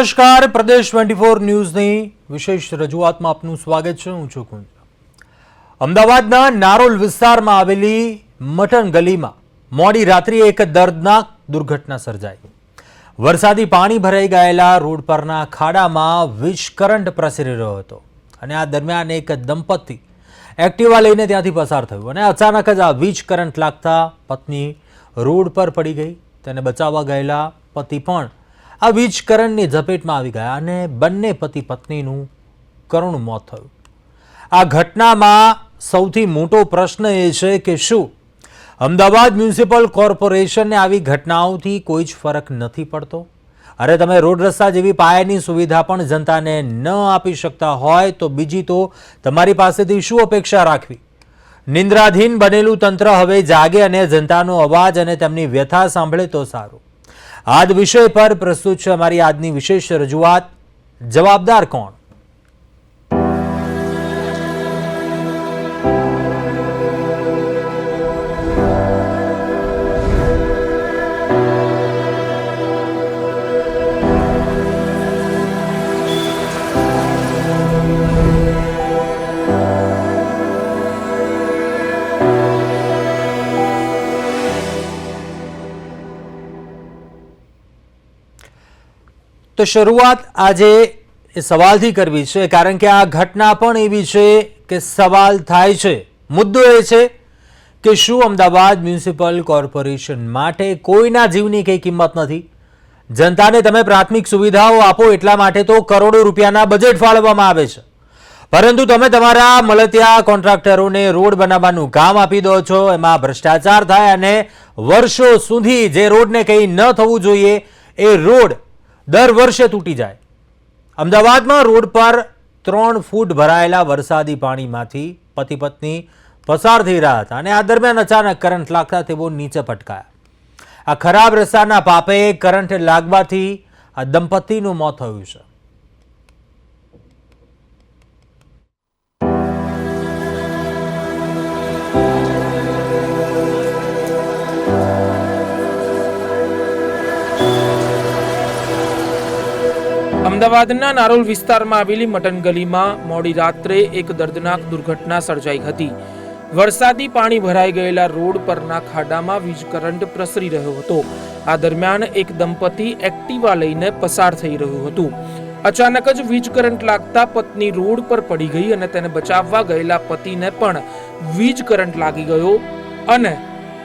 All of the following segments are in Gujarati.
નમસ્કાર, પ્રદેશ ટ્વેન્ટી ફોર ન્યૂઝની વિશેષ રજૂઆતમાં આપનું સ્વાગત છે. હું છું કુંજ. અમદાવાદના નારોલ વિસ્તારમાં આવેલી મટન ગલીમાં મોડી રાત્રિએ એક દર્દનાક દુર્ઘટના સર્જાઈ. વરસાદી પાણી ભરાઈ ગયેલા રોડ પરના ખાડામાં વીજ કરંટ પ્રસરી રહ્યો હતો અને આ દરમિયાન એક દંપતી એક્ટિવા લઈને ત્યાંથી પસાર થયું અને અચાનક જ આ વીજ કરંટ લાગતા પત્ની રોડ પર પડી ગઈ. તેને બચાવવા ગયેલા પતિ પણ આ વીજ કરંટની ઝપેટમાં આવી ગયા અને બંને પતિ પત્નીનું કરુણ મોત થયું. આ ઘટનામાં સૌથી મોટો પ્રશ્ન એ છે કે શું? અમદાવાદ મ્યુનિસિપલ કોર્પોરેશનને આવી ઘટનાઓથી કોઈ જ ફરક નથી પડતો? અરે તમે રોડ રસ્તા જેવી પાયાની સુવિધા પણ જનતાને ન આપી શકતા હોય તો બીજી તો તમારી પાસેથી શું અપેક્ષા રાખવી? નિંદ્રાધીન બનેલું તંત્ર હવે જાગે અને જનતાનો અવાજ અને તેમની વ્યથા સાંભળે તો સારું. આ વિષય પર પ્રસ્તુત છે અમારી આજની વિશેષ રજૂઆત. જવાબદાર કોણ? તો શરૂઆત આજે સવાલથી કરવી છે, કારણ કે આ ઘટના પણ એવી છે કે સવાલ થાય છે. મુદ્દો એ છે કે શું અમદાવાદ મ્યુનિસિપલ કોર્પોરેશન માટે કોઈના જીવની કંઈ કિંમત નથી? જનતાને તમે પ્રાથમિક સુવિધાઓ આપો એટલા માટે તો કરોડો રૂપિયાના બજેટ ફાળવવામાં આવે છે. પરંતુ તમે તમારા મળતિયા કોન્ટ્રાક્ટરોને રોડ બનાવવાનું કામ આપી દો છો, એમાં ભ્રષ્ટાચાર થાય અને વર્ષો સુધી જે રોડને કંઈ ન થવું જોઈએ, એ રોડ દર વર્ષે તૂટી જાય. અમદાવાદમાં રોડ પર ત્રણ ફૂટ ભરાયેલા વરસાદી પાણીમાંથી પતિ પત્ની પસાર થઈ રહ્યા હતા અને આ દરમિયાન અચાનક કરંટ લાગતા તેઓ નીચે પટકાયા આ ખરાબ રસ્તાના પાપે કરંટ લાગવાથી આ દંપતીનું મોત થયું છે. અમદાવાદના નારોલ વિસ્તારમાં આવેલી મટન ગલીમાં મોડી રાત્રે એક દર્દનાક દુર્ઘટના સર્જાઈ હતી. વરસાદી પાણી ભરાઈ ગયેલા રોડ પરના ખાડામાં વીજ કરંટ પ્રસરી રહ્યો હતો. આ દરમિયાન એક દંપતી એક્ટિવા લઈને પસાર થઈ રહ્યું હતું. અચાનક જ વીજ કરંટ લાગતા પત્ની રોડ પર પડી ગઈ અને તેને બચાવવા ગયેલા પતિને પણ વીજ કરંટ લાગી ગયો અને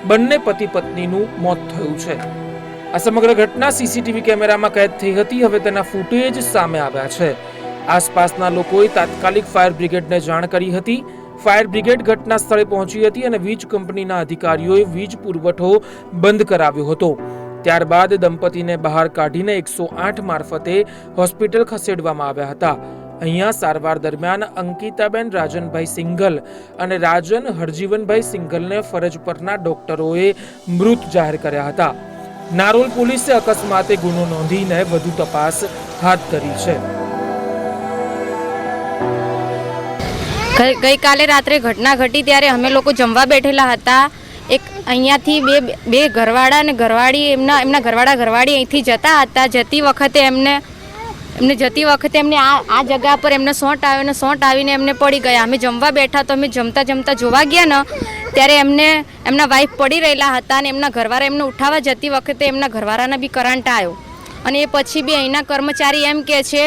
બંને પતિ પત્નીનું મોત થયું છે. આ સમગ્ર ઘટના સીસીટીવી કેમેરામાં કેદ થઈ હતી. હવે તેના ફૂટેજ સામે આવ્યા છે. આસપાસના લોકોએ તાત્કાલિક ફાયર બ્રિગેડને જાણ કરી હતી. ફાયર બ્રિગેડ ઘટના સ્થળે પહોંચી હતી અને વીજ કંપનીના અધિકારીઓએ વીજ પુરવઠો બંધ કરાવ્યો હતો. ત્યારબાદ દંપતીને બહાર કાઢીને એકસો આઠ મારફતે હોસ્પિટલ ખસેડવામાં આવ્યા હતા. અહીંયા સારવાર દરમિયાન અંકિતાબેન રાજનભાઈ સિંઘલ અને રાજન હરજીવનભાઈ સિંઘલને ફરજ પરના ડોક્ટરોએ મૃત જાહેર કર્યા હતા. નારોલ પોલીસે અકસ્માતે ગુનો નોંધીને વધુ તપાસ હાથ ધરી છે. ગઈકાલે રાત્રે ઘટના ઘટી ત્યારે અમે લોકો જમવા બેઠેલા હતા. એક અહીંયાથી બે બે ઘરવાળા અને ઘરવાળી એમના એમના ઘરવાળા ઘરવાળી અહીંથી જતા હતા. જતી વખતે એમને એમને જતી વખતે એમને આ આ જગા પર એમને સોંટ આવ્યો ને સોંટ આવીને એમને પડી ગયા. અમે જમવા બેઠા તો અમે જમતા જમતા જોવા ગયા ને, ત્યારે એમને એમના વાઈફ પડી રહેલા હતા અને એમના ઘરવાળા એમને ઉઠાવવા જતી વખતે એમના ઘરવાળાને બી કરંટ આવ્યો. અને એ પછી બી અહીંના કર્મચારી એમ કહે છે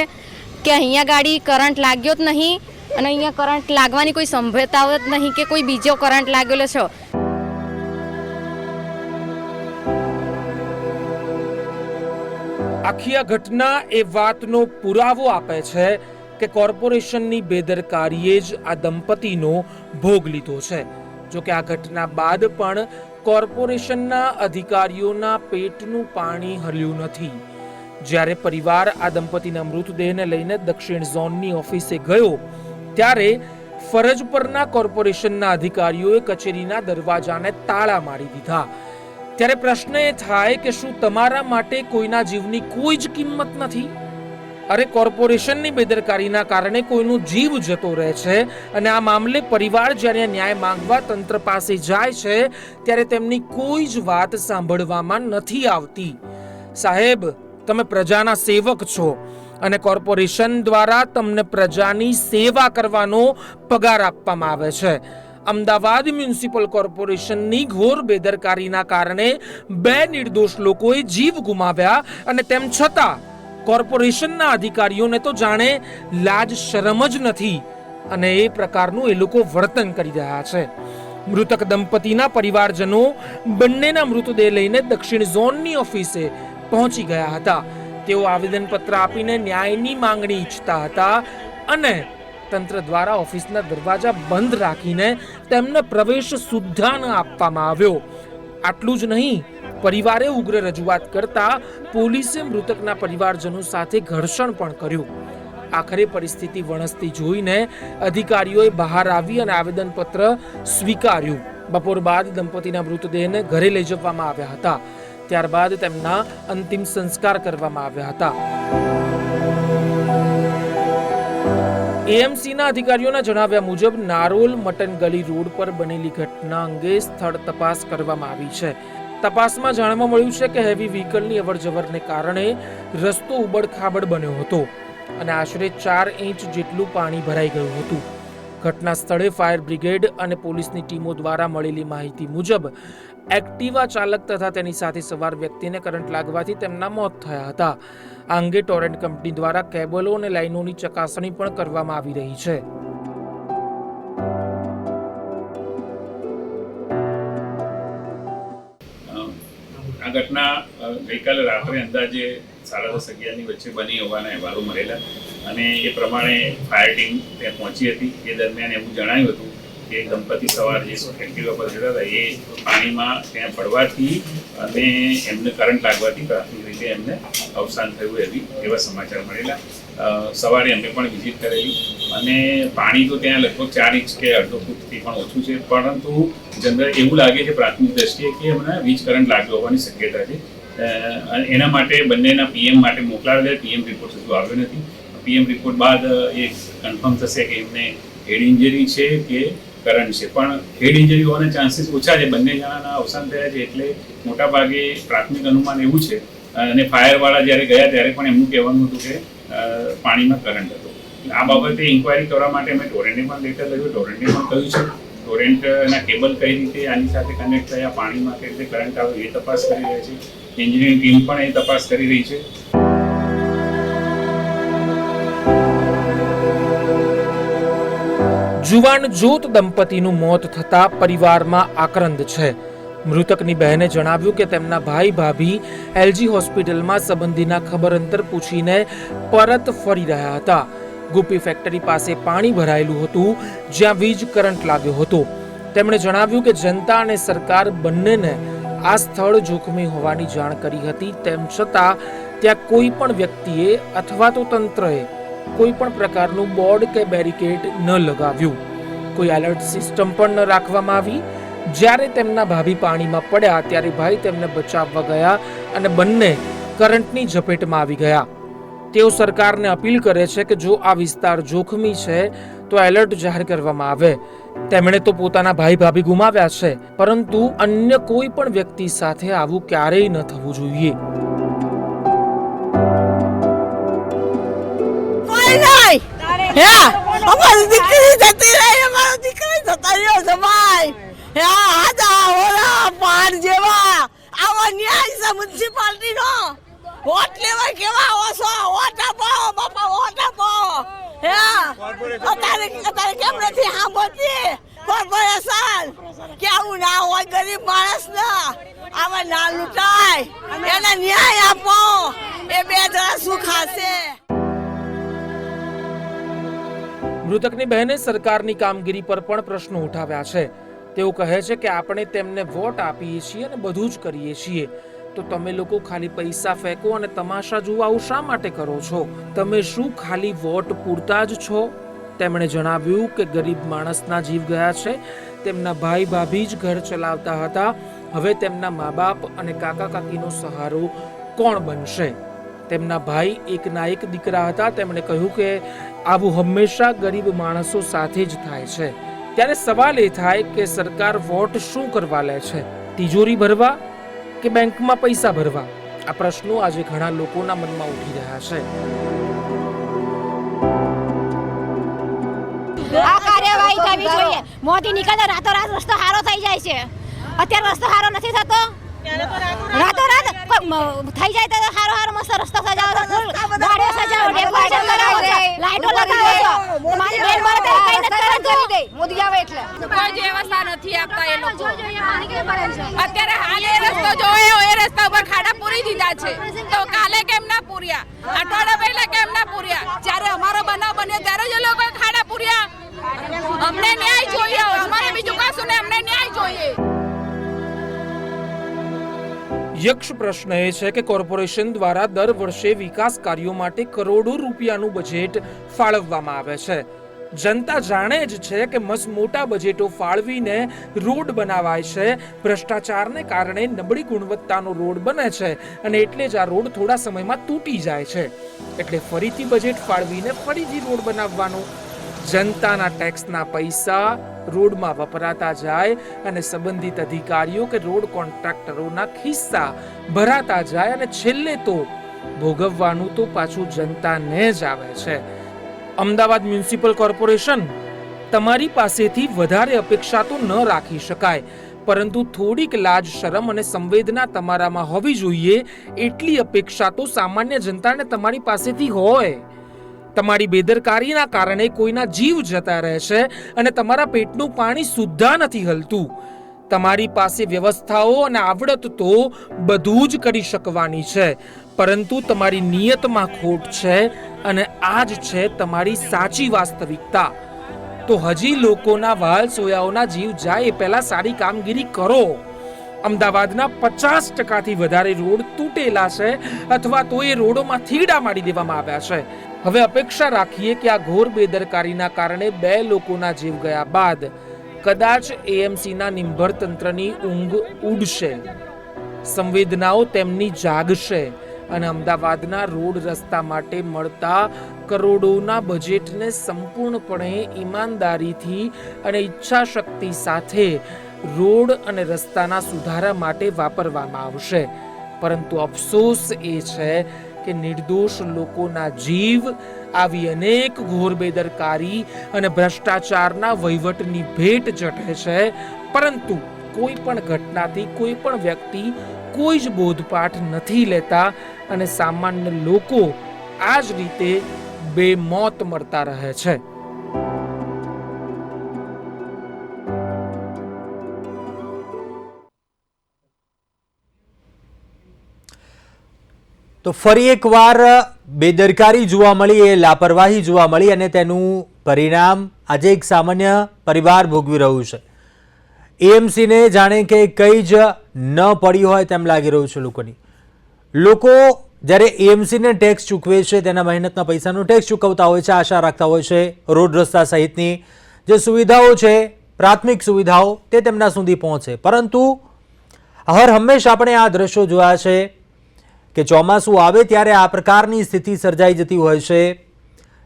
કે અહીંયા ગાડી કરંટ લાગ્યો જ નહીં અને અહીંયા કરંટ લાગવાની કોઈ સંભવતાઓ જ નહીં કે કોઈ બીજો કરંટ લાગેલો છે. આખી આ ઘટના એ વાતનો પુરાવો આપે છે કે કોર્પોરેશનની બેદરકારીએ જ આ દંપતીનો ભોગ લીધો છે. જો કે આ ઘટના બાદ પણ કોર્પોરેશનના અધિકારીઓના પેટનું પાણી હલ્યું નથી. જ્યારે પરિવાર આ દંપતીના મૃતદેહને લઈને દક્ષિણ ઝોનની ઓફિસે ગયો, ત્યારે ફરજ પરના કોર્પોરેશનના અધિકારીઓએ કચેરીના દરવાજાને તાળા મારી દીધા. ત્યારે પ્રશ્ન એ થાય કે શું તમારા માટે કોઈના જીવની કોઈ જ કિંમત નથી? અરે, કોર્પોરેશનની બેદરકારીના કારણે કોઈનું જીવ જતો રહે છે અને આ મામલે પરિવાર જ્યારે ન્યાય માંગવા તંત્ર પાસે જાય છે, ત્યારે તેમની કોઈ જ વાત સાંભળવામાં નથી આવતી. સાહેબ, તમે પ્રજાના સેવક છો અને કોર્પોરેશન દ્વારા તમને પ્રજાની સેવા કરવાનો પગાર આપવામાં આવે છે. અમદાવાદ મ્યુનિસિપલ કોર્પોરેશનની ઘોર બેદરકારીના કારણે બે નિર્દોષ લોકોએ જીવ ગુમાવ્યા અને તેમ છતાં કોર્પોરેશનના અધિકારીઓને તો જાણે લાજ શરમ જ નથી અને એ પ્રકારનું એ લોકો વર્તન કરી રહ્યા છે. મૃતક દંપતીના પરિવારજનો બંનેના મૃતદેહ લઈને દક્ષિણ ઝોનની ઓફિસે પહોંચી ગયા હતા. તેઓ આવેદનપત્ર આપીને ન્યાયની માંગણી ઈચ્છતા હતા અને તંત્ર દ્વારા ઓફિસના દરવાજા બંધ રાખીને તેમને પ્રવેશ સુદ્ધા ન આપવામાં આવ્યો. આટલું જ નહીં, પરિવારે ઉગ્ર રજૂઆત કરતા પોલીસે મૃતકના પરિવારજનો સાથે ઘર્ષણ પણ કર્યું. આખરે પરિસ્થિતિ વણસતી જોઈને અધિકારીઓએ બહાર આવી અને આવેદનપત્ર સ્વીકાર્યું. બપોર બાદ દંપતીના મૃતદેહને ઘરે લઈ જવામાં આવ્યા હતા. ત્યારબાદ તેમના અંતિમ સંસ્કાર કરવામાં આવ્યા હતા. એએમસીના અધિકારીઓના જણાવ્યા મુજબ, નારોલ મટન ગલી રોડ પર બનેલી ઘટના અંગે સ્થળ તપાસ કરવામાં આવી છે. તપાસમાં જાણવા મળ્યું છે કે હેવી વ્હીકલની અવરજવરને કારણે રસ્તો ઉબડખાબડ બન્યો હતો અને આશરે ચાર ઇંચ જેટલું પાણી ભરાઈ ગયું હતું. ઘટના સ્થળે ફાયર બ્રિગેડ અને પોલીસની ટીમો દ્વારા મળેલી માહિતી મુજબ, એક્ટિવા ચાલક તથા તેની સાથે સવાર વ્યક્તિને કરંટ લાગવાથી તેમના મોત થયા હતા. આ અંગે ટોરેન્ટ કંપની દ્વારા કેબલો અને લાઇનોની ચકાસણી પણ કરવામાં આવી રહી છે. આ ઘટના ગઈકાલે રાત્રે અંદાજે સાડા દસ અગિયારની વચ્ચે બની હોવાના અહેવાલો મળેલા અને એ પ્રમાણે ફાયર ટીમ ત્યાં પહોંચી હતી. એ દરમિયાન એવું જણાયું હતું કે દંપતિ સવાર જે એક્ટિવા પર જતા હતા, એ પાણીમાં ત્યાં પડવાથી અને એમને કરંટ લાગવાથી પ્રાથમિક રીતે એમને અવસાન થયું એવી એવા સમાચાર મળેલા. સવારે અમે પણ વિઝિટ કરેલી. અને પાણી તો ત્યાં લગભગ ચાર ઇંચ કે અડધો ફૂટથી પણ ઓછું છે, પરંતુ જનરલ એવું લાગે છે પ્રાથમિક દ્રષ્ટિએ કે એમને વીજ કરંટ લાગ્યો હોવાની શક્યતા છે. એના માટે બંનેના પીએમ માટે મોકલાવેલા પીએમ રિપોર્ટ હજુ આવ્યો નથી. પીએમ રિપોર્ટ બાદ એ કન્ફર્મ થશે કે એમને હેડ ઇન્જરી છે કે કરંટ છે. પણ હેડ ઇન્જરી હોવાના ચાન્સીસ ઓછા છે. બંને જણાના અવસાન થયા છે એટલે મોટાભાગે પ્રાથમિક અનુમાન એવું છે. અને ફાયરવાળા જ્યારે ગયા ત્યારે પણ એમનું કહેવાનું હતું કે પાણીમાં કરંટ હતો. આ બાબતે ઇન્કવાયરી કરવા માટે અમે ટોરેન્ટને પણ લેટર લખ્યું ટોરેન્ટને પણ કહ્યું છે ટોરેન્ટના કેબલ કઈ રીતે આની સાથે કનેક્ટ થયા, પાણીમાં કઈ રીતે કરંટ આવ્યો એ તપાસ કરી રહ્યા છે. એન્જિનિયરિંગ ટીમ પણ એ તપાસ કરી રહી છે. જુવાન જોત દંપતીનું મોત થતા પરિવારમાં આક્રંદ છે. મૃતકની બહેને જણાવ્યું કે તેમના ભાઈ ભાભી એલજી હોસ્પિટલમાં સંબંધીના ખબર અંતર પૂછીને પરત ફરી રહ્યા હતા. ગુપી ફેક્ટરી પાસે પાણી ભરાયેલું હતું, જ્યાં વીજ કરંટ લાગ્યો હતો. તેમણે જણાવ્યું કે જનતા અને સરકાર બંનેને આ સ્થળ જોખમી હોવાની જાણ કરી હતી. તેમ છતાં, ત્યાં કોઈ પણ વ્યક્તિએ અથવા તો તંત્રએ કોઈ પણ પ્રકારનું બોર્ડ કે બેરિકેડ ન લગાવ્યું. કોઈ એલર્ટ સિસ્ટમ પણ ન રાખવામાં આવી. જ્યારે તેમના ભાભી પાણીમાં પડ્યા ત્યારે ભાઈ તેમને બચાવવા ગયા અને બંને કરંટની ઝપેટમાં આવી ગયા. તેઓ સરકારને અપીલ કરે છે કે જો આ વિસ્તાર જોખમી છે તો એલર્ટ જાહેર કરવામાં આવે. તેમણે તો પોતાના ભાઈ ભાભી ગુમાવ્યા છે પરંતુ અન્ય કોઈ પણ વ્યક્તિ સાથે આવું ક્યારેય ન થવું જોઈએ. હે? અમારી દીકરી જતી રહી અમારો દીકરી જતા રહ્યો છે ભાઈ હે આજા ઓલા પાર જેવા આવા ન્યાય છે મ્યુનિસિપાલિટી નો વોટ લેવા કેવા ઓછો વોટ આપો બાપા વોટ આપો અત્યારે અત્યારે કેમ નથી સાંભળતી કોર્પોરેશન કે આવું ના હોય ગરીબ માણસ ના આવા ના લૂંટાય એને ન્યાય આપો એ બે જણા શું ખાશે મૃતકની બહેને સરકારની કામગીરી પર પણ પ્રશ્નો ઉઠાવ્યા છે. તેઓ કહે છે કે આપણે તેમને વોટ આપીએ છીએ અને બધું જ કરીએ છીએ. તો તમે લોકો ખાલી પૈસા ફેંકો અને તમાશા જોવા આવું શા માટે કરો છો? તમે શું ખાલી વોટ પૂરતા જ છો? તેમણે જણાવ્યું કે ગરીબ માણસના જીવ ગયા છે. તેમના ભાઈ ભાભી જ ઘર ચલાવતા હતા. હવે તેમના મા બાપ અને કાકા કાકીનો સહારો કોણ બનશે? તેમના ભાઈ એક એક દીકરા હતા. તેમણે કહ્યું કે આવું હંમેશા ગરીબ માણસો સાથે જ થાય છે. ત્યારે સવાલ એ થાય કે સરકાર વોટ શું કરવા લે છે? તિજોરી ભરવા કે બેંકમાં પૈસા ભરવા? આ પ્રશ્નો આજે ઘણા લોકોના મનમાં ઉઠી રહ્યા છે. આ કાર્યવાહી થવી જોઈએ. મોદી નીકળે રાતોરાત રસ્તો સારો થઈ જાય છે. અત્યારે રસ્તો સારો નથી થતો. રાતોરાત રાત થઈ જાય તો હારો હારો મસ્ત રસ્તો સજાવો છો ગાડીઓ સજાવો ડેકોરેશન કરાવો છો લાઈટો લગાવો છો તમારી બેન મળે ત્યારે કઈ નથી કરતું. મોદી આવે એટલે. કોઈ જ વ્યવસ્થા નથી આપતા એ લોકો. અત્યારે હાલ એ રસ્તો જોયો એ રસ્તા ઉપર ખાડા પૂરી દીધા છે. તો કાલે કેમ ના પૂર્યા? અઠવાડિયા પહેલા કેમ ના પૂર્યા? જ્યારે અમારો બનાવ બન્યો ત્યારે જ એ લોકો ખાડા પૂર્યા. અમને ન્યાય જોઈએ. અમારે બીજું કશું ને અમને ન્યાય જોઈએ. યક્ષ પ્રશ્ન એ છે કે કોર્પોરેશન દ્વારા દર વર્ષે વિકાસ કાર્યો માટે કરોડો રૂપિયાનું બજેટ ફાળવવામાં આવે છે. જનતા જાણે જ છે કે મસ મોટા બજેટો ફાળવીને રોડ બનાવાય છે. ભ્રષ્ટાચારને કારણે નબળી ગુણવત્તાનો રોડ બને છે અને એટલે જ આ રોડ થોડા સમયમાં તૂટી જાય છે. એટલે ફરીથી બજેટ ફાળવીને ફરીથી રોડ બનાવવાનો જનતાના ટેક્સના પૈસા રોડમાં વપરાતા જાય અને સંબંધિત અધિકારીઓ કે રોડ કોન્ટ્રાક્ટરોના ખિસ્સા ભરાતા જાય અને છેલ્લે તો ભોગવવાનું તો પાછું જનતાને જ આવે છે. અમદાવાદ મ્યુનિસિપલ કોર્પોરેશન તમારી પાસેથી વધારે અપેક્ષા તો ન રાખી શકાય, પરંતુ થોડીક લાજ, શરમ અને સંવેદના તમારામાં હોવી જોઈએ, એટલી અપેક્ષા તો સામાન્ય જનતાને તમારી પાસેથી હોય. તમારી બેદરકારીના કારણે કોઈના જીવ જતા રહે છે અને તમારા પેટનું પાણી સુદ્ધા નથી હલતું. તમારી પાસે વ્યવસ્થાઓ અને આવડત તો બધું જ કરી શકવાની છે, પરંતુ તમારી નિયતમાં ખોટ છે અને આ જ છે તમારી સાચી વાસ્તવિકતા. તો હજી લોકોના વાલ સોયાઓના જીવ જાય, એ પહેલા સારી કામગીરી કરો. અમદાવાદના પચાસ ટકાથી વધારે રોડ તૂટેલા છે અથવા તો એ રોડોમાં થીડા મારી દેવામાં આવ્યા છે. હવે અપેક્ષા રાખીએ કે આ ઘોર બેદરકારીના કારણે બે લોકોના જીવ ગયા બાદ કદાચ એએમસીના નિંભર તંત્રની ઊંઘ ઉડશે. સંવેદનાઓ તેમની જાગશે અને અમદાવાદના રોડ રસ્તા માટે મળતા કરોડોના બજેટને સંપૂર્ણપણે ઈમાનદારીથી અને ઈચ્છાશક્તિ સાથે રોડ અને રસ્તાના સુધારા માટે વાપરવામાં આવશે. પરંતુ અફસોસ એ છે કે નિર્દોષ લોકોના જીવ આવી અનેક ઘોર બેદરકારી અને ભ્રષ્ટાચારના વહીવટની ભેટ ચઢે છે. પરંતુ કોઈ પણ ઘટનાથી કોઈ પણ વ્યક્તિ કોઈ જ બોધપાઠ નથી લેતા અને સામાન્ય લોકો આ જ રીતે બે મોત મળતા રહે છે. તો ફરી એકવાર બેદરકારી જોવા મળી, એ લાપરવાહી જોવા મળી અને તેનું પરિણામ આજે એક સામાન્ય પરિવાર ભોગવી રહ્યું છે. એએમસીને જાણે કે કંઈ જ ન પડી હોય તેમ લાગી રહ્યું છે લોકોની. લોકો જ્યારે એએમસીને ટેક્સ ચૂકવે છે, તેના મહેનતના પૈસાનો ટેક્સ ચૂકવતા હોય છે, આશા રાખતા હોય છે, રોડ રસ્તા સહિતની જે સુવિધાઓ છે, પ્રાથમિક સુવિધાઓ તે તેમના સુધી પહોંચે. પરંતુ હર હંમેશ આપણે આ દ્રશ્યો જોયા છે કે ચોમાસું આવે ત્યારે આ પ્રકારની સ્થિતિ સર્જાઈ જતી હોય છે.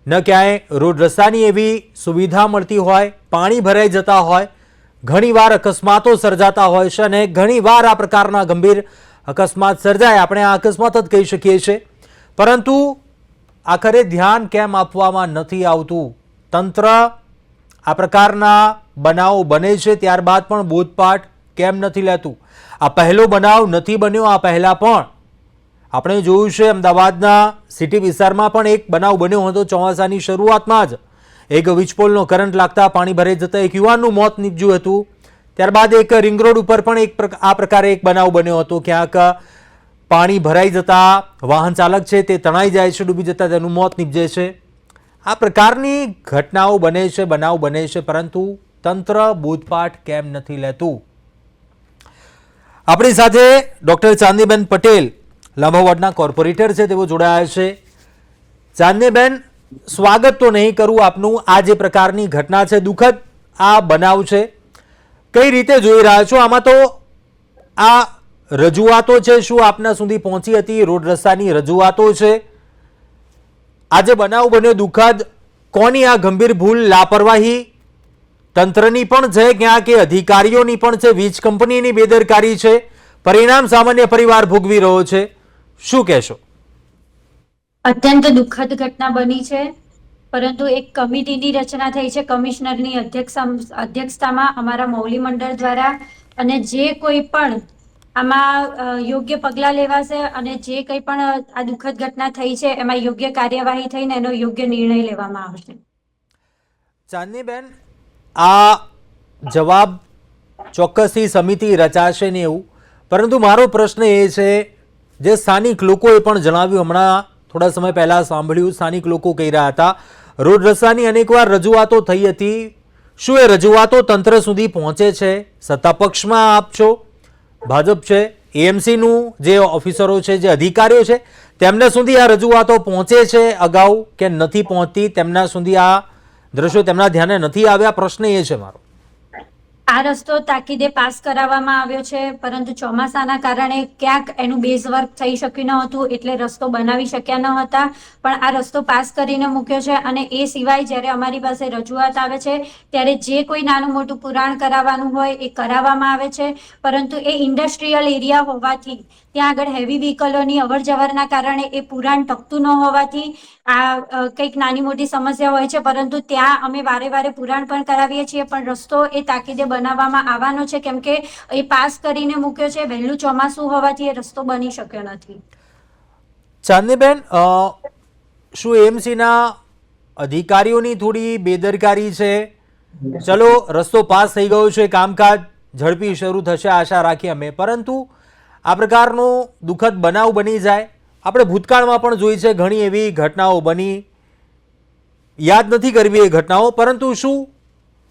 ન ક્યાંય રોડ રસ્તાની એવી સુવિધા મળતી હોય, પાણી ભરાઈ જતા હોય, ઘણીવાર અકસ્માતો સર્જાતા હોય છે અને ઘણીવાર આ પ્રકારના ગંભીર અકસ્માત સર્જાય. આપણે આ અકસ્માત જ કહી શકીએ છીએ. પરંતુ આખરે ધ્યાન કેમ આપવામાં નથી આવતું? તંત્ર આ પ્રકારના બનાવો બને છે ત્યારબાદ પણ બોધપાઠ કેમ નથી લેતું? આ પહેલો બનાવ નથી બન્યો, આ પહેલાં પણ. આપણે જોયું છે અમદાવાદના સિટી વિસ્તારમાં પણ એક બનાવ બન્યો હતો ચોમાસાની શરૂઆતમાં જ. એક વીજપોલનો કરંટ લાગતા પાણી ભરાઈ જતા એક યુવાનનું મોત નીપજ્યું હતું. ત્યારબાદ એક રિંગ રોડ ઉપર પણ એક આ પ્રકારે એક બનાવ બન્યો હતો. ક્યાંક પાણી ભરાઈ જતા વાહન ચાલક છે તે તણાઈ જાય છે, ડૂબી જતા તેનું મોત નીપજે છે. આ પ્રકારની ઘટનાઓ બને છે, બનાવ બને છે, પરંતુ તંત્ર બોધપાઠ કેમ નથી લેતું? આપણી સાથે ડૉક્ટર ચાંદીબેન પટેલ લાંબા વોર્ડના કોર્પોરેટર છે, તેઓ જોડાયા છે. ચાંદનીબેન સ્વાગત તો નહીં કરું આપનું. આ જે પ્રકારની ઘટના છે, દુઃખદ આ બનાવ છે. કઈ રીતે જોઈ રહ્યા છો? આમાં તો આ રજૂઆતો છે, શું આપના સુધી પહોંચી હતી? રોડ રસ્તાની રજૂઆતો છે. આજે બનાવ બન્યો, દુઃખદ. કોની આ ગંભીર ભૂલ? લાપરવાહી. તંત્રની પણ છે, ક્યાં કે અધિકારીઓની પણ છે. વીજ કંપનીની બેદરકારી છે. પરિણામ સામાન્ય પરિવાર ભોગવી રહ્યો છે. શું કહેશો? અત્યંત દુઃખદ ઘટના બની છે પરંતુ એક કમિટીની રચના થઈ છે. કમિશનરની અધ્યક્ષ અધ્યક્ષતામાં અમારા મૌલી મંડળ દ્વારા અને જે કોઈ પણ આમાં યોગ્ય પગલાં લેવાશે અને જે કંઈ પણ આ દુઃખદ ઘટના થઈ છે એમાં યોગ્ય કાર્યવાહી થઈને એનો યોગ્ય નિર્ણય લેવામાં આવશે. ચાંદનીબેન આ જવાબ ચોક્કસથી સમિતિ રચાશે ને એવું. પરંતુ મારો પ્રશ્ન એ છે જે સ્થાનિક લોકોએ પણ જણાવ્યું, હમણાં થોડા સમય પહેલાં સાંભળ્યું, સ્થાનિક લોકો કહી રહ્યા હતા, રોડ રસ્તાની અનેકવાર રજૂઆતો થઈ હતી. શું એ રજૂઆતો તંત્ર સુધી પહોંચે છે? સત્તા પક્ષમાં આપ છો? ભાજપ છે? એએમસીનું જે ઓફિસરો છે, જે અધિકારીઓ છે, તેમના સુધી આ રજૂઆતો પહોંચે છે અગાઉ કે નથી પહોંચતી? તેમના સુધી આ દ્રશ્યો તેમના ધ્યાને નથી આવ્યા? પ્રશ્ન એ છે મારો. આ રસ્તો તાકીદે પાસ કરાવવામાં આવ્યો છે, પરંતુ ચોમાસાના કારણે ક્યાંક એનું બેઝ વર્ક થઈ શક્યું ન હતું, એટલે રસ્તો બનાવી શક્યા ન હતા, પણ આ રસ્તો પાસ કરીને મૂક્યો છે અને એ સિવાય જ્યારે અમારી પાસે રજૂઆત આવે છે, ત્યારે જે કોઈ નાનું મોટું પુરાણ કરાવવાનું હોય એ કરાવવામાં આવે છે, પરંતુ એ ઇન્ડસ્ટ્રીયલ એરિયા હોવાથી ત્યાં આગળ હેવી વ્હીકલોની અવર જવરના કારણે એ પુરાણ ટકતું ન હોવાથી આ કંઈક નાની મોટી સમસ્યા હોય છે. પરંતુ ત્યાં અમે વારે વારે પુરાણ પણ કરાવીએ છીએ પણ રસ્તો એ તાકીદે બનાવવામાં આવવાનો છે. કેમ કે એ પાસ કરીને મૂક્યો છે વહેલું ચોમાસું હોવાથી એ રસ્તો બની શક્યો નથી. ચાંદનીબેન અ, શું એમસીના અધિકારીઓની થોડી બેદરકારી છે? ચલો રસ્તો પાસ થઈ ગયો છે કામકાજ ઝડપી શરૂ થશે આશા રાખીએ અમે. પરંતુ આ પ્રકારનો દુઃખદ બનાવ બની જાય. આપણે ભૂતકાળમાં પણ જોઈ છે ઘણી એવી ઘટનાઓ બની. યાદ નથી કરવી એ ઘટનાઓ, પરંતુ શું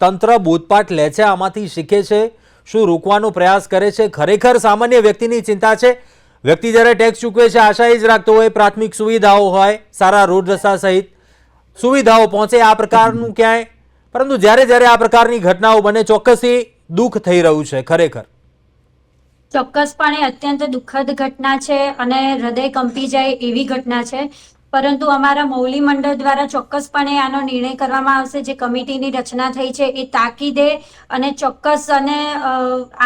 તંત્ર બોધપાઠ લે છે, આમાંથી શીખે છે, શું રોકવાનો પ્રયાસ કરે છે? ખરેખર સામાન્ય વ્યક્તિની ચિંતા છે? વ્યક્તિ જ્યારે ટેક્સ ચૂકવે છે, આશા એ જ રાખતો હોય, પ્રાથમિક સુવિધાઓ હોય, સારા રોડ રસ્તા સહિત સુવિધાઓ પહોંચે, આ પ્રકારનું ક્યાંય? પરંતુ જ્યારે જ્યારે આ પ્રકારની ઘટનાઓ બને, ચોક્કસથી દુઃખ થઈ રહ્યું છે, ખરેખર. ચોક્કસપણે અત્યંત દુઃખદ ઘટના છે અને હૃદય કંપી જાય એવી ઘટના છે. પરંતુ અમારા મૌલી મંડળ દ્વારા ચોક્કસપણે આનો નિર્ણય કરવામાં આવશે. જે કમિટીની રચના થઈ છે એ તાકીદે અને ચોક્કસ અને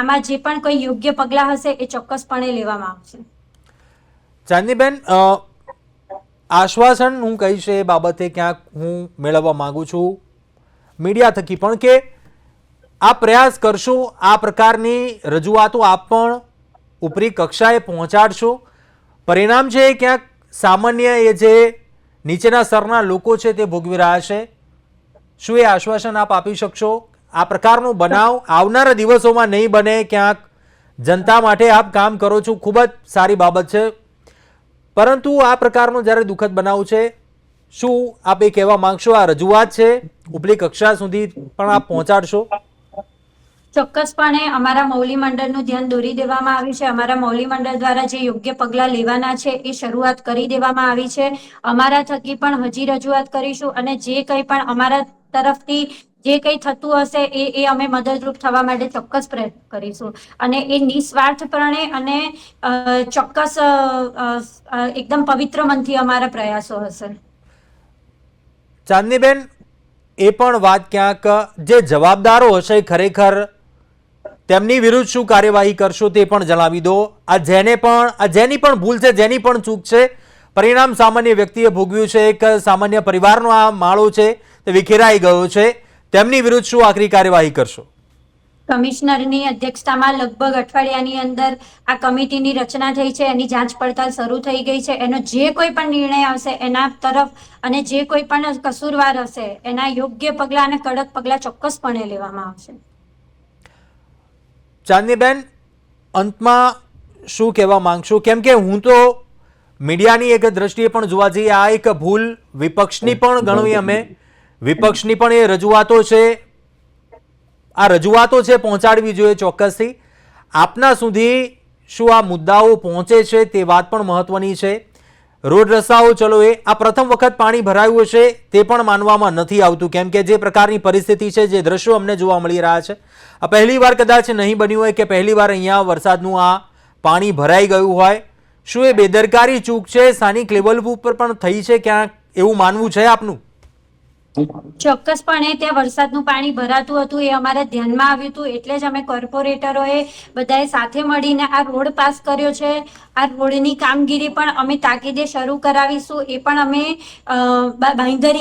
આમાં જે પણ કોઈ યોગ્ય પગલાં હશે એ ચોક્કસપણે લેવામાં આવશે. ચાંદનીબેન આશ્વાસન હું કહીશ એ બાબતે ક્યાંક હું મેળવવા માંગુ છું. મીડિયા થકી પણ કે આ પ્રયાસ કરશો, આ પ્રકારની રજૂઆતો આપ પણ ઉપરી કક્ષાએ પહોંચાડશો. પરિણામ છે ક્યાંક સામાન્ય એ જે નીચેના સ્તરના લોકો છે તે ભોગવી રહ્યા છે. શું એ આશ્વાસન આપ આપી શકશો? આ પ્રકારનો બનાવ આવનારા દિવસોમાં નહીં બને, ક્યાંક જનતા માટે આપ કામ કરો છો, ખૂબ જ સારી બાબત છે. પરંતુ આ પ્રકારનો જ્યારે દુઃખદ બનાવ છે, શું આપ એ કહેવા માંગશો? આ રજૂઆત છે, ઉપલી કક્ષા સુધી પણ આપ પહોંચાડશો. ચોક્કસપણે અમારા મૌલી મંડળનું ધ્યાન દોરી દેવામાં આવ્યું છે. અમારા મૌલી મંડળ દ્વારા જે યોગ્ય પગલાં લેવાના છે એ શરૂઆત કરી દેવામાં આવી છે. અમારા થકી પણ હજી રજૂઆત કરીશું અને જે કંઈ પણ અમારા તરફથી જે કંઈ થતું હશે એ એ અમે મદદરૂપ થવા માટે ચોક્કસ પ્રયત્ન કરીશું. અને એ નિસ્વાર્થપણે અને ચોક્કસ એકદમ પવિત્ર મનથી અમારા પ્રયાસો હશે. ચાંદનીબેન, એ પણ વાત ક્યાંક જે જવાબદારો હશે ખરેખર તેમની વિરુદ્ધ શું કાર્યવાહી કરશો તે પણ જણાવી દો. આ જેને પણ આ જેની પણ ભૂલ છે, જેની પણ ચૂક છે, પરિણામ સામાન્ય વ્યક્તિએ ભોગવ્યું છે. એક સામાન્ય પરિવારનો આ માળો છે, તે વિખેરાઈ ગયો છે. તેમની વિરુદ્ધ શું આખરી કાર્યવાહી કરશો? કમિશનરની અધ્યક્ષતામાં લગભગ અઠવાડિયાની અંદર આ કમિટીની રચના થઈ છે. એની જાંચ પડતાલ શરૂ થઈ ગઈ છે. એનો જે કોઈ પણ નિર્ણય આવશે એના તરફ અને જે કોઈ પણ કસૂરવાર હશે એના યોગ્ય પગલાં અને કડક પગલાં ચોક્કસપણે લેવામાં આવશે. ચાંદનીબેન અંતમાં શું કહેવા માંગશું? કેમ કે હું તો મીડિયાની એક દ્રષ્ટિએ પણ જોવા જઈએ આ એક ભૂલ વિપક્ષની પણ ગણવી અમે. વિપક્ષની પણ એ રજૂઆતો છે. આ રજૂઆતો છે પહોંચાડવી જોઈએ ચોક્કસથી. આપના સુધી શું આ મુદ્દાઓ પહોંચે છે તે વાત પણ મહત્વની છે. રોડ રસ્તાઓ ચલો એ આ પ્રથમ વખત પાણી ભરાયું હશે તે પણ માનવામાં નથી આવતું. કેમ કે જે પ્રકારની પરિસ્થિતિ છે જે દ્રશ્યો અમને જોવા મળી રહ્યા છે આ પહેલીવાર કદાચ નહીં બન્યું હોય કે પહેલીવાર અહીંયા વરસાદનું આ પાણી ભરાઈ ગયું હોય, શું એ બેદરકારી ચૂક છે? સ્થાનિક લેવલ ઉપર પણ થઈ છે ક્યાંક? એવું માનવું છે આપનું? ચોક્કસપણે ત્યાં વરસાદનું પાણી ભરાતું હતું એ અમારા ધ્યાનમાં આવ્યું હતું. એટલે જ અમે કોર્પોરેટરોએ બધાએ સાથે મળીને આ રોડ પાસ કર્યો છે. આ રોડની કામગીરી પણ અમે તાકીદે શરૂ કરાવીશું. એ પણ અમે અ, બા-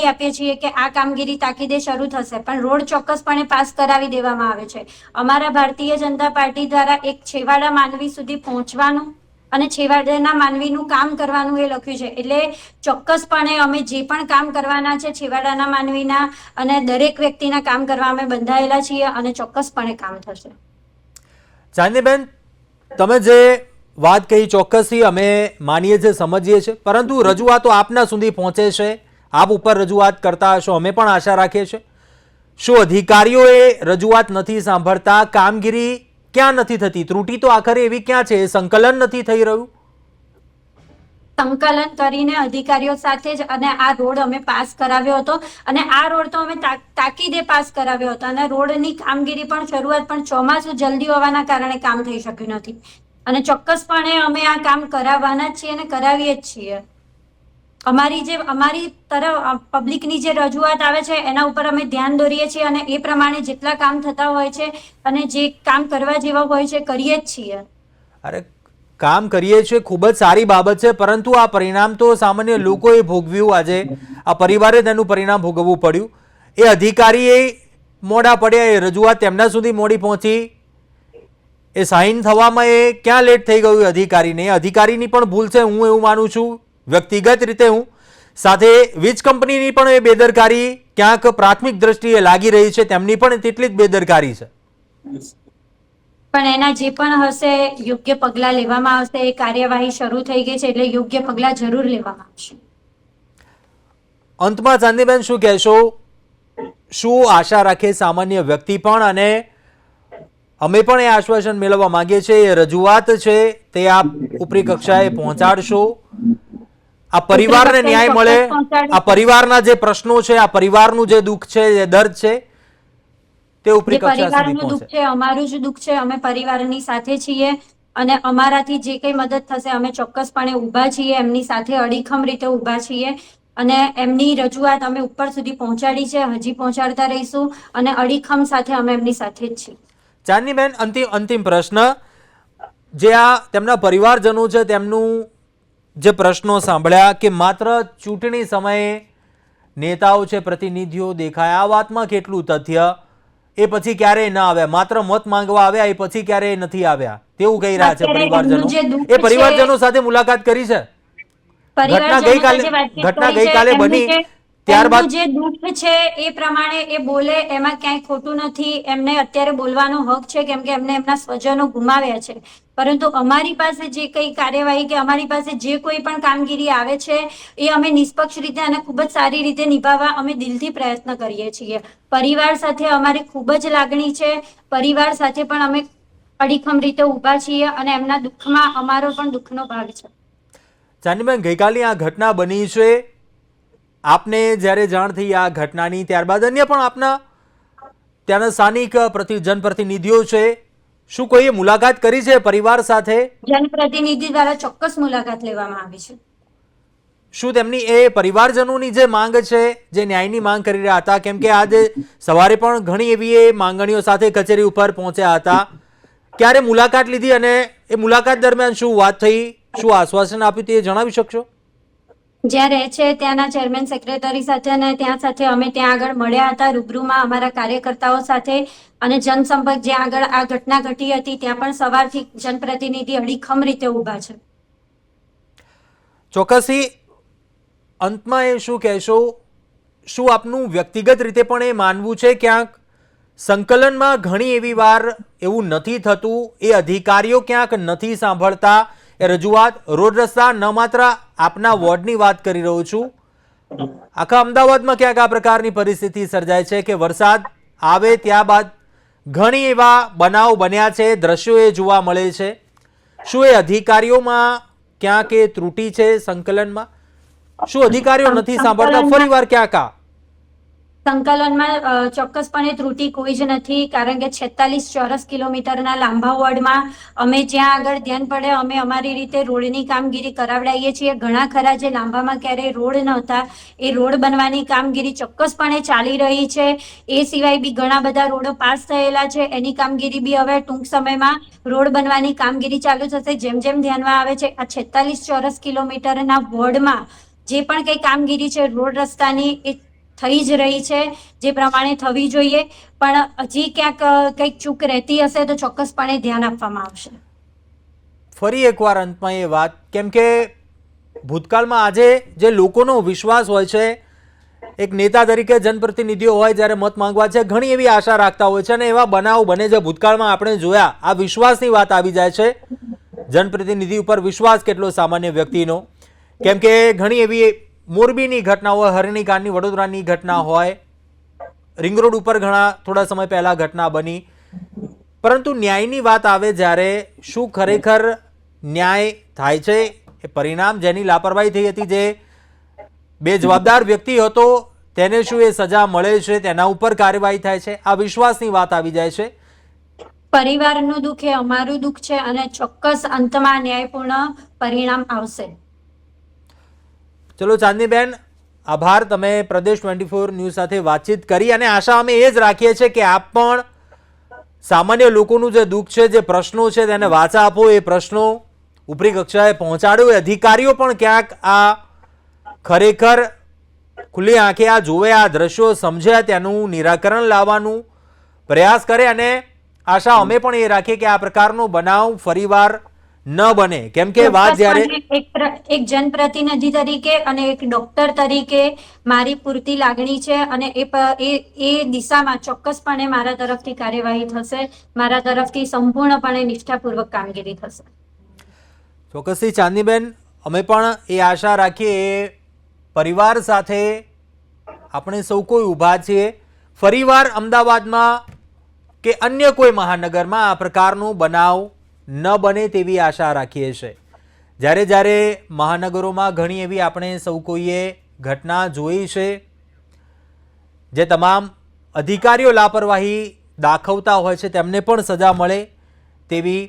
આપીએ છીએ કે આ કામગીરી તાકીદે શરૂ થશે. પણ રોડ ચોક્કસપણે પાસ કરાવી દેવામાં આવે છે. અમારા ભારતીય જનતા પાર્ટી દ્વારા એક છેવાડા માનવી સુધી પહોંચવાનું અને છેવાડાના માનવીનું કામ કરવાનું એ લખ્યું છે. એટલે ચોક્કસપણે અમે જે પણ કામ કરવાના છે, છેવાડાના માનવીના અને દરેક વ્યક્તિના કામ કરવા અમે બંધાયેલા છીએ અને ચોક્કસપણે કામ થશે. ચાંદીબેન, તમે જે વાત કહી ચોક્કસથી અમે માનીએ છીએ, સમજીએ છીએ, પરંતુ રજૂઆતો આપના સુધી પહોંચે છે. આપ ઉપર રજૂઆત કરતા હશો, અમે પણ આશા રાખીએ છીએ. શું અધિકારીઓએ રજૂઆત નથી સાંભળતા? કામગીરી ક્યાં નથી થતી? ત્રુટી તો આખરે એવી ક્યાં છે? સંકલન નથી થઈ રહ્યું? સંકલન કરીને અધિકારીઓ સાથે જ અને આ રોડ અમે પાસ કરાવ્યો હતો. અને આ રોડ તો અમે તાકીદે પાસ કરાવ્યો હતો. અને રોડની કામગીરી પણ શરૂઆત પણ ચોમાસું જલ્દી હોવાના કારણે કામ થઈ શક્યું નથી. અને ચોક્કસપણે અમે આ કામ કરાવવાના છીએ અને કરાવીએ જ છીએ. અમારી જે, અમારી તરફ પબ્લિકની જે રજૂઆત આવે છે, એના ઉપર અમે ધ્યાન દોરીએ છીએ અને એ પ્રમાણે જેટલા કામ થતા હોય છે અને જે કામ કરવા જેવા હોય છે, કરીએ જ છીએ. અરે, કામ કરીએ છીએ ખૂબ જ સારી બાબત છે, પરંતુ આ પરિણામ તો સામાન્ય લોકોએ ભોગવ્યું આજે. આ પરિવારે તેનું પરિણામ ભોગવવું પડ્યું. એ અધિકારીએ મોડા પડ્યા, એ રજૂઆત તેમના સુધી મોડી પહોંચી. એ સાઇન થવામાં એ ક્યાં લેટ થઈ ગયું અધિકારીને? અધિકારીની પણ ભૂલ છે, હું એવું માનું છું. વ્યક્તિગત રીતે હું. સાથે વીજ કંપનીની પણ એ બેદરકારી ક્યાંક પ્રાથમિક દ્રષ્ટિએ લાગી રહી છે તેમની પણ તેટલી જ બેદરકારી છે. પણ એના જે પણ હશે યોગ્ય પગલાં લેવામાં આવશે એ કાર્યવાહી શરૂ થઈ ગઈ છે એટલે યોગ્ય પગલા જરૂર લેવામાં આવશે. અંતમાં ચાંદીબેન શું કહેશો? શું આશા રાખે સામાન્ય વ્યક્તિ પણ અને અમે પણ એ આશ્વાસન મેળવવા માંગીએ છીએ એ રજૂઆત છે તે આપ ઉપરી કક્ષાએ પહોંચાડશો. આ પરિવારને ન્યાય મળે આ પરિવારના જે પ્રશ્નો છે આ પરિવારનું જે દુઃખ છે જે દર્દ છે તે ઉપરી કક્ષા પરિવારનું દુઃખ છે અમારું જ દુઃખ છે અમે પરિવારની સાથે છીએ અને અમારાથી જે કંઈ મદદ થશે અમે ચોક્કસપણે ઊભા છીએ એમની સાથે અડીખમ રીતે ઊભા છીએ અને એમની રજૂઆત અમે ઉપર સુધી પહોંચાડી છે હજી પહોંચાડતા રહીશું અને અડીખમ સાથે અમે એમની સાથે જ છીએ. ચાંદનીબેન અંતિમ અંતિમ પ્રશ્ન. જે આ તેમના પરિવારજનો છે તેમનું જે પ્રશ્નો સાંભળ્યા કે માત્ર ચૂંટણી સમયે નેતાઓ છે પ્રતિનિધિઓ દેખાય આ વાતમાં કેટલું તથ્ય એ પછી ક્યારેય ના આવ્યા માત્ર મત માંગવા આવ્યા એ પછી ક્યારેય નથી આવ્યા તેવું કહી રહ્યા છે પરિવારજનો એ પરિવારજનો સાથે મુલાકાત કરી છે ઘટના ગઈકાલે- ઘટના. ગઈકાલે બની. ત્યારબાદ- જે દુઃખ છે એ પ્રમાણે એ બોલે એમાં ક્યાંય ખોટું નથી. એમને અત્યારે બોલવાનો હક છે કેમ કે એમને એમના સ્વજનો ગુમાવ્યા છે. પરંતુ અમારી પાસે જે કઈ કાર્યવાહી કે અમારી પાસે જે કોઈ પણ કામગીરી આવે છે એ અમે નિષ્પક્ષ રીતે અને ખૂબ જ સારી રીતે નિભાવવા અમે દિલથી પ્રયત્ન કરીએ છીએ. પરિવાર સાથે અમારી ખૂબ જ લાગણી છે. પરિવાર સાથે પણ અમે અડીખમ રીતે ઊભા છીએ અને એમના દુઃખમાં અમારો પણ દુઃખનો ભાગ છે. જાનીબેન ગઈકાલની આ ઘટના બની છે. આપને જ્યારે જાણ થઈ આ ઘટનાની ત્યારબાદ અન્ય પણ આપના ત્યાંના સ્થાનિક પ્રતિ જનપ્રતિનિધિઓ છે. શું કોઈએ મુલાકાત કરી છે પરિવાર સાથે? જનપ્રતિનિધિ દ્વારા ચોક્કસ મુલાકાત લેવામાં આવી છે. શું તેમની એ પરિવારજનોની જે માંગ છે જે ન્યાયની માંગ કરી રહ્યા હતા કેમ કે આજે સવારે પણ ઘણી એવી એ માંગણીઓ સાથે કચેરી ઉપર પહોંચ્યા હતા. ક્યારે મુલાકાત લીધી અને એ મુલાકાત દરમિયાન શું વાત થઈ શું આશ્વાસન આપ્યું તે જણાવી શકશો? જ્યાં રહે છે, ત્યાંના ચેરમેન સેક્રેટરી સાથે અને ત્યાં સાથે અમે ત્યાં આગળ મળ્યા હતા. રૂબરૂમાં અમારા કાર્યકર્તાઓ સાથે અને જનસંપર્ક જ્યાં આગળ આ ઘટના ઘટી હતી, ત્યાં પણ સવારથી જનપ્રતિનિધિ અડીખમ રીતે ઊભા છે. ચોક્કસથી અંતમાં એ શું કહેશો? શું આપનું વ્યક્તિગત રીતે પણ એ માનવું છે? ક્યાંક સંકલનમાં ઘણી એવી વાર એવું નથી થતું, એ અધિકારીઓ ક્યાંક નથી સાંભળતા એ રજૂઆત રોડ રસ્તા ન માત્ર આપના વોર્ડની વાત કરી રહ્યો છું. આખા અમદાવાદમાં ક્યાંક આ પ્રકારની પરિસ્થિતિ સર્જાય છે કે વરસાદ આવે ત્યારબાદ ઘણી એવા બનાવ બન્યા છે દ્રશ્યો એ જોવા મળે છે. શું એ અધિકારીઓમાં ક્યાંક એ ત્રુટિ છે સંકલનમાં? શું અધિકારીઓ નથી સાંભળતા? ફરીવાર ક્યાંક આ? સંકલનમાં ચોક્કસપણે ત્રુટિ કોઈ જ નથી, કારણ કે છેતાલીસ ચોરસ કિલોમીટરના લાંબા વોર્ડમાં અમે જ્યાં આગળ ધ્યાન પડે, અમે અમારી રીતે રોડની કામગીરી કરાવડાવીએ છીએ. ઘણા ખરા જે લાંબામાં ક્યારેય રોડ નહોતા, એ રોડ બનવાની કામગીરી ચોક્કસપણે ચાલી રહી છે. એ સિવાય બી ઘણા બધા રોડો પાસ થયેલા છે. એની કામગીરી બી હવે ટૂંક સમયમાં રોડ બનવાની કામગીરી ચાલુ થશે. જેમ જેમ ધ્યાનમાં આવે છે, આ છેતાલીસ ચોરસ કિલોમીટરના વોર્ડમાં જે પણ કંઈ કામગીરી છે, રોડ રસ્તાની, એ થઈ જ રહી છે, જે પ્રમાણે થવી જોઈએ. પણ હજી ક્યાંક કંઈક ચૂક રહેતી હશે તો ચોક્કસપણે ધ્યાન આપવામાં આવશે. ફરી એકવાર અંતમાં એ વાત, કેમ કે ભૂતકાળમાં આજે જે લોકોનો વિશ્વાસ હોય છે, એક નેતા તરીકે જનપ્રતિનિધિઓ હોય જ્યારે મત માંગવા છે, ઘણી એવી આશા રાખતા હોય છે અને એવા બનાવ બને જે ભૂતકાળમાં આપણે જોયા. આ વિશ્વાસની વાત આવી જાય છે. જનપ્રતિનિધિ ઉપર વિશ્વાસ કેટલો સામાન્ય વ્યક્તિનો? કેમ કે ઘણી એવી મોરબીની ઘટના હોય હરણીકાંડની વડોદરાની ઘટના હોય, રિંગ રોડ ઉપર ઘણા થોડા સમય પહેલા ઘટના બની. પરંતુ ન્યાયની વાત આવે જ્યારે શું ખરેખર ન્યાય થાય છે એ પરિણામ જેની લાપરવાહી થઈ હતી જે બે જવાબદાર વ્યક્તિ હતો, તેને શું એ સજા મળે છે, તેના ઉપર કાર્યવાહી થાય છે? આ વિશ્વાસની વાત આવી જાય છે. પરિવારનું દુઃખ એ અમારું દુઃખ છે અને ચોક્કસ અંતમાં ન્યાયપૂર્ણ પરિણામ આવશે. ચલો ચાંદનીબેન આભાર. તમે પ્રદેશ ટ્વેન્ટી ફોર ન્યૂઝ સાથે વાતચીત કરી અને આશા અમે એ જ રાખીએ છીએ કે આપ પણ સામાન્ય લોકોનું જે દુઃખ છે, જે પ્રશ્નો છે, તેને વાચા આપો. એ પ્રશ્નો ઉપરી કક્ષાએ પહોંચાડો. એ અધિકારીઓ પણ ક્યાંક આ ખરેખર ખુલ્લી આંખે આ જોવે આ દ્રશ્યો સમજે તેનું નિરાકરણ લાવવાનું પ્રયાસ કરે અને આશા અમે પણ એ રાખીએ કે આ પ્રકારનો બનાવ ફરીવાર ન બને. કેમ કે વાત જ્યારે એક એક જનપ્રતિનિધિ તરીકે અને એક ડોક્ટર તરીકે મારી પૂરતી લાગણી છે અને એ એ એ દિશામાં ચોક્કસપણે મારા તરફથી કાર્યવાહી થશે. મારા તરફથી સંપૂર્ણપણે નિષ્ઠાપૂર્વક કામગીરી થશે. ચોક્કસથી ચાંદનીબેન અમે પણ એ આશા રાખીએ પરિવાર સાથે આપણે સૌ કોઈ ઊભા છીએ. ફરીવાર અમદાવાદમાં કે અન્ય કોઈ મહાનગરમાં આ પ્રકારનું બનાવ ન બને તેવી આશા રાખીએ છીએ જ્યારે જ્યારે મહાનગરોમાં ઘણી એવી આપણે સૌ કોઈએ ઘટના જોઈ છે, જે તમામ અધિકારીઓ લાપરવાહી દાખવતા હોય છે, તેમને પણ સજા મળે તેવી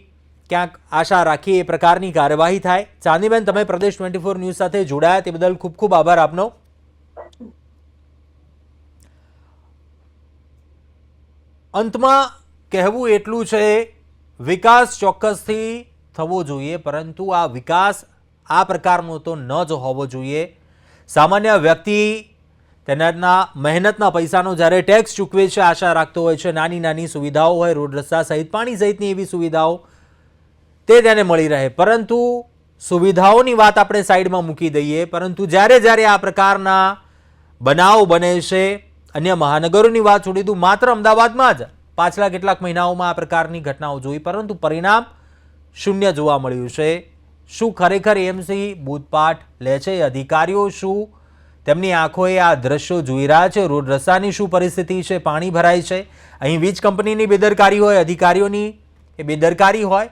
ક્યાંક આશા રાખી એ પ્રકારની કાર્યવાહી થાય. ચાંદીબેન, તમે પ્રદેશ ટ્વેન્ટી ફોર ન્યૂઝ સાથે જોડાયા, તે બદલ ખૂબ ખૂબ આભાર આપનો. અંતમાં કહેવું એટલું છે વિકાસ ચોક્કસથી થવો જોઈએ, પરંતુ આ વિકાસ આ પ્રકારનો તો ન જ હોવો જોઈએ. સામાન્ય વ્યક્તિ તેના મહેનતના પૈસાનો જ્યારે ટેક્સ ચૂકવે છે, આશા રાખતો હોય છે, નાની નાની સુવિધાઓ હોય, રોડ રસ્તા સહિત, પાણી સહિતની એવી સુવિધાઓ, તે તેને મળી રહે. પરંતુ સુવિધાઓની વાત આપણે સાઈડમાં મૂકી દઈએ. પરંતુ જ્યારે જ્યારે આ પ્રકારના બનાવ બને છે, અન્ય મહાનગરોની વાત છોડી દઉં, માત્ર અમદાવાદમાં જ. પાછલા કેટલાક મહિનાઓમાં આ પ્રકારની ઘટનાઓ જોઈ, પરંતુ પરિણામ શૂન્ય જોવા મળ્યું છે. શું ખરેખર એમસી બૂથપાઠ લે છે? અધિકારીઓ શું તેમની આંખોએ આ દ્રશ્યો જોઈ રહ્યા છે? રોડ રસ્તાની શું પરિસ્થિતિ છે? પાણી ભરાય છે? અહીં વીજ કંપનીની બેદરકારી હોય, અધિકારીઓની એ બેદરકારી હોય?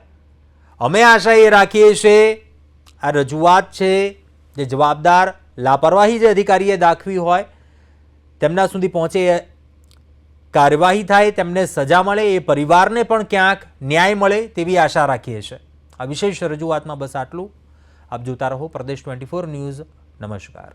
અમે આશા એ રાખીએ છીએ, આ રજૂઆત છે, જે જવાબદાર, લાપરવાહી જે અધિકારીએ દાખવી હોય, તેમના સુધી પહોંચે કાર્યવાહી થાય, તેમને સજા મળે, એ પરિવારને પણ ક્યાંક ન્યાય મળે તેવી આશા રાખીએ છીએ. આ વિશેષ રજૂઆતમાં બસ આટલું. આપ જોતા રહો પ્રદેશ ટ્વેન્ટી ફોર ન્યૂઝ. નમસ્કાર.